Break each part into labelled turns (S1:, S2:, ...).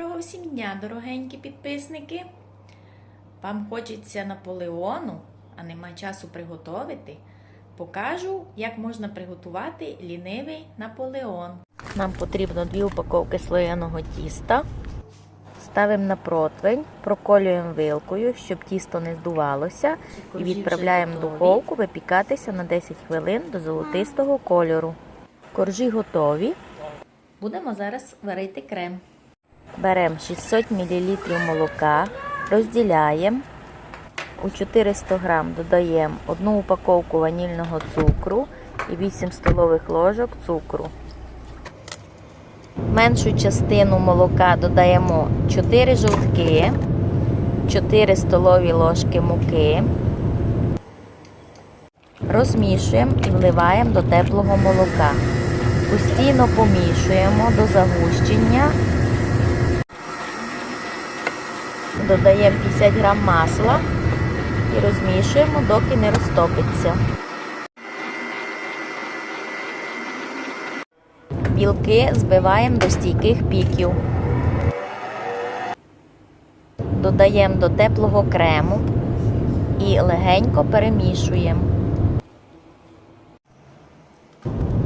S1: Доброго всім дня, дорогенькі підписники! Вам хочеться Наполеону, а нема часу приготувати. Покажу, як можна приготувати лінивий Наполеон. Нам потрібно дві упаковки слоєного тіста. Ставимо на противень, проколюємо вилкою, щоб тісто не здувалося, і відправляємо в духовку випікатися на 10 хвилин до золотистого кольору. Коржі готові. Будемо зараз варити крем. Беремо 600 мл молока, розділяємо. У 400 г додаємо одну упаковку ванільного цукру і 8 столових ложок цукру. Меншу частину молока додаємо 4 жовтки, 4 столові ложки муки. Розмішуємо і вливаємо до теплого молока. Постійно помішуємо до загущення. Додаємо 50 г масла і розмішуємо, доки не розтопиться. Білки збиваємо до стійких піків. Додаємо до теплого крему і легенько перемішуємо.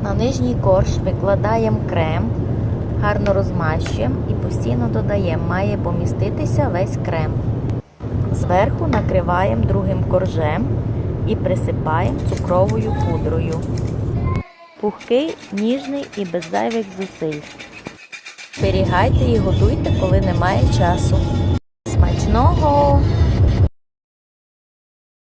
S1: На нижній корж викладаємо крем, гарно розмащуємо і постійно додаємо, має поміститися весь крем. Зверху накриваємо другим коржем і присипаємо цукровою пудрою. Пухкий, ніжний і без зайвих зусиль. Зберігайте і готуйте, коли немає часу.